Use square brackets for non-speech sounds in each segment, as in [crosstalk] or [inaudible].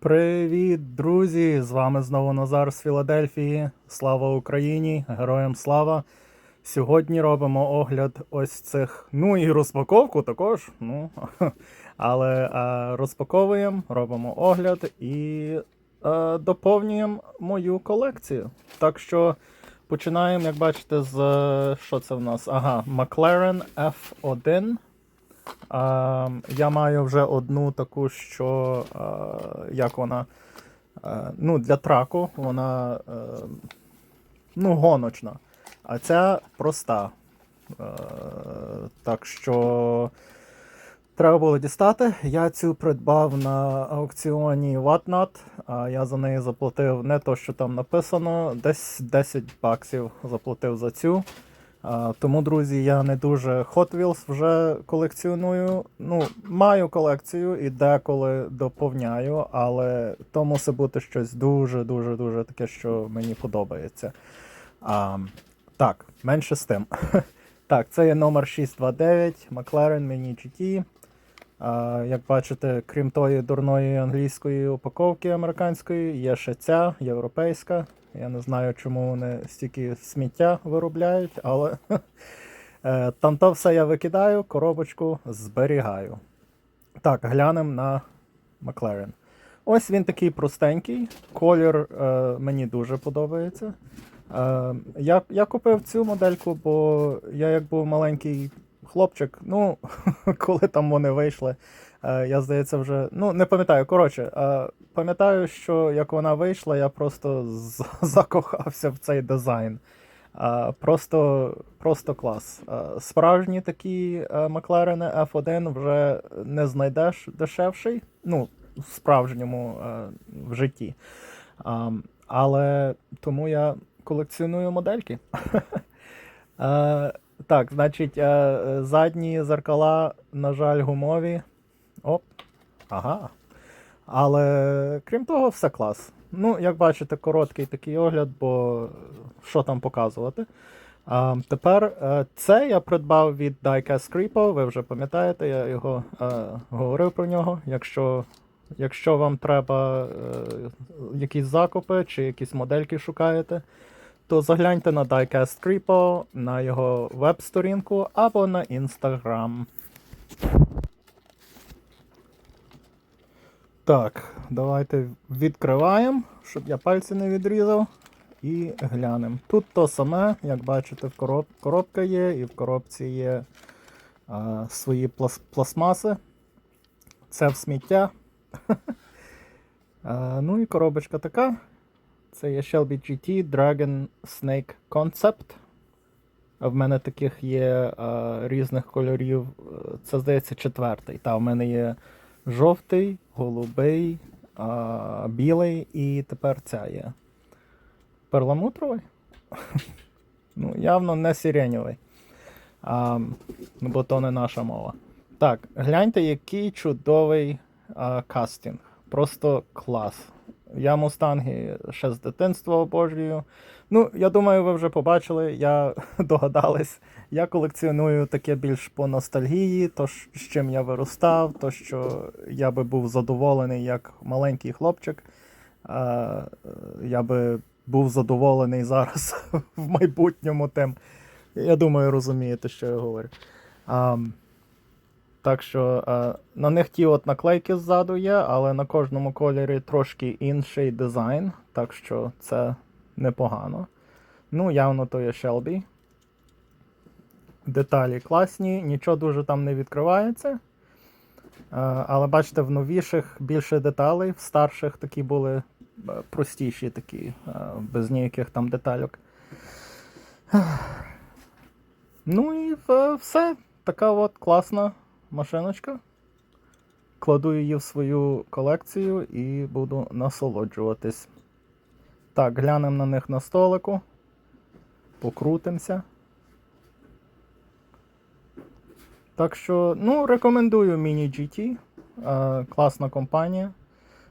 Привіт, друзі! З вами знову Назар з Філадельфії. Слава Україні! Героям слава! Сьогодні робимо огляд ось цих. Ну і розпаковку також. Ну, [laughs] але е, розпаковуємо, робимо огляд і е, доповнюємо мою колекцію. Так що починаємо, як бачите, з е, що це в нас? Ага, McLaren F1. А, я маю вже одну таку, що а, як вона. А, ну, для траку вона е, ну, гоночна. А ця проста. Е, так що треба було дістати. Я цю придбав на аукціоні Whatnot, а я за неї заплатив не то, що там написано, десь 10 баксів заплатив за цю. Тому, друзі, я не дуже Hot Wheels вже колекціоную. Ну, маю колекцію і деколи доповняю, але то мусить бути щось дуже-дуже дуже таке, що мені подобається. А, так, менше з тим. [laughs] Так, це є номер 629 McLaren Mini GT. Як бачите, крім тої дурної англійської упаковки американської, є ще ця європейська. Я не знаю, чому вони стільки сміття виробляють, але [laughs] е, там то все я викидаю, коробочку зберігаю. Так, глянемо на Макларен. Ось він такий простенький. Колір е, мені дуже подобається. Е, я, я купив цю модельку, бо я як був маленький хлопчик, ну, [laughs] коли там вони вийшли, е, я здається, вже. Ну, не пам'ятаю. Коротше, е, пам'ятаю, що як вона вийшла, я просто [laughs] закохався в цей дизайн. Е, Просто, просто клас. Справжні такі Макларени F1 вже не знайдеш дешевший. Ну, в справжньому в житті. Але тому я колекціоную модельки. [laughs] Так, значить, е, е, задні зеркала, на жаль, гумові. Оп. Ага. Але крім того, все клас. Ну, як бачите, короткий такий огляд, бо що там показувати. А, тепер е, це я придбав від Diecast Creepo, ви вже пам'ятаєте, я його е, говорив про нього. Якщо, якщо вам треба е, якісь закупи чи якісь модельки шукаєте, то загляньте на Diecast Creepo, на його веб-сторінку або на Instagram. Так, давайте відкриваємо, щоб я пальці не відрізав. І глянемо. Тут то саме, як бачите, в короб... коробка є, і в коробці є а, свої плас... пластмаси. Це в сміття. [laughs] а, ну і коробочка така. Це є Shelby GT Dragon Snake Concept. А в мене таких є а, різних кольорів. Це, здається, четвертий. Та, в мене є жовтий, голубий, а, білий і тепер ця є. Перламутровий? [laughs] ну, явно не сиренєвий. А, ну, бо то не наша мова. Так, гляньте, який чудовий а, кастинг. Просто клас. Я мустанги ще з дитинства обожнюю. Ну, я думаю, ви вже побачили, я [laughs] догадались. Я колекціоную таке більш по ностальгії, то з чим я виростав, то що я би був задоволений як маленький хлопчик. Я би був задоволений зараз [laughs] в майбутньому тим. Я думаю, розумієте, що я говорю. Так що а, на них ті от наклейки ззаду є, але на кожному кольорі трошки інший дизайн, так що це непогано. Ну, явно то є Shelby. Деталі класні, нічого дуже там не відкривається. А, але бачите, в новіших більше деталей, в старших такі були е, простіші, такі, е, без ніяких там детальок. Ну і е, все. Така от класна машиночка. Кладу її в свою колекцію і буду насолоджуватись. Так, глянемо на них на столику. Покрутимося. Так що, ну, рекомендую Mini GT. Е, класна компанія.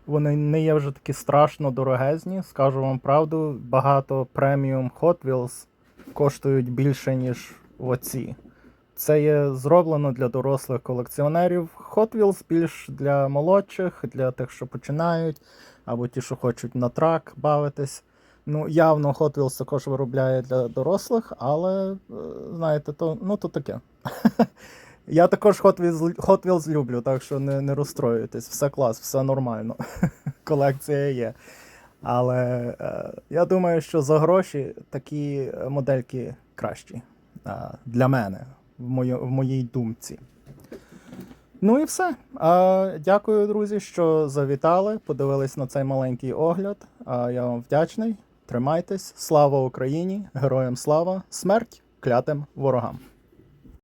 Вони не є вже такі страшно дорогезні. Скажу вам правду, багато преміум Hot Wheels коштують більше, ніж оці. Це є зроблено для дорослих колекціонерів. Hot Wheels більш для молодших, для тих, що починають, або ті, що хочуть на трак бавитись. Ну, явно Hot Wheels також виробляє для дорослих, але, е, знаєте, то, ну, то таке. [laughs] Я також Hot Wheels, Hot Wheels люблю, так що не, не розстроюйтесь. Все клас, все нормально. [laughs] Колекція є. Але е, я думаю, що за гроші такі е, модельки кращі е, для мене, в, моє, в моїй думці. Ну і все. А, дякую, друзі, що завітали, подивились на цей маленький огляд. А, я вам вдячний. Тримайтесь. Слава Україні! Героям слава! Смерть клятим ворогам!